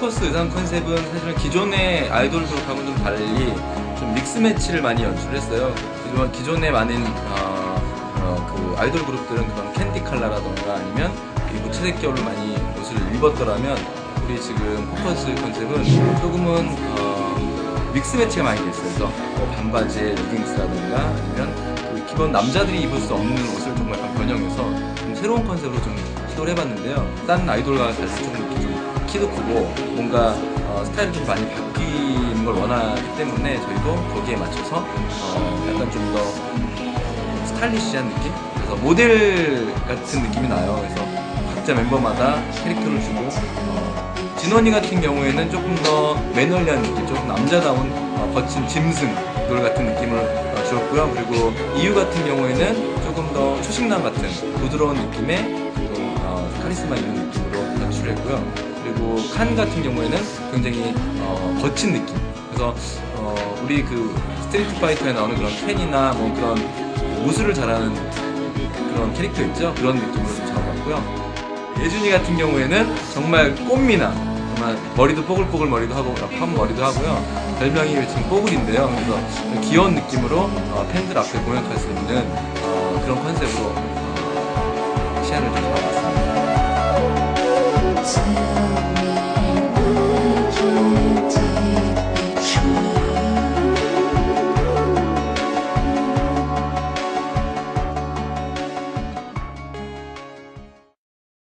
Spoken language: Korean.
퍼포스 의상 컨셉은 사실은 기존의 아이돌 그룹하고는 좀 달리 좀 믹스 매치를 많이 연출했어요. 기존, 기존의 많은 어, 어, 그 아이돌 그룹들은 그런 캔디 컬러라던가 아니면 이 무채색 계열로 많이 옷을 입었더라면 우리 지금 퍼포스 컨셉은 조금은 어, 믹스 매치가 많이 됐어요. 그래서 뭐 반바지에 레깅스라던가 아니면 그 기본 남자들이 입을 수 없는 옷을 좀 약간 변형해서 좀 새로운 컨셉으로 좀 시도를 해봤는데요. 다른 아이돌과 달리 좀 이렇게 좀 키도 크고 뭔가 어, 스타일이 좀 많이 바뀌는 걸 원하기 때문에 저희도 거기에 맞춰서 어, 약간 좀 더 스타일리시한 느낌? 그래서 모델 같은 느낌이 나요. 그래서 각자 멤버마다 캐릭터를 주고 어, 진원이 같은 경우에는 조금 더 매너리한 느낌, 조금 남자다운 어, 거친 짐승 돌 같은 느낌을 어, 주었고요. 그리고 이유 같은 경우에는 조금 더 초식남 같은 부드러운 느낌의 좀 어, 카리스마 있는 느낌으로 연출했고요. 그리고 칸 같은 경우에는 굉장히 어, 거친 느낌. 그래서 어, 우리 그 스트리트 파이터에 나오는 그런 캔이나 뭐 그런 무술을 잘하는 그런 캐릭터 있죠? 그런 느낌으로 좀 잡아봤고요. 예준이 같은 경우에는 정말 꽃미남 정말 머리도 뽀글뽀글 머리도 하고 펌 머리도 하고요 별명이 지금 뽀글인데요 그래서 귀여운 느낌으로 어, 팬들 앞에 공연할 수 있는 어, 그런 컨셉으로 어, 시안을 좀 Say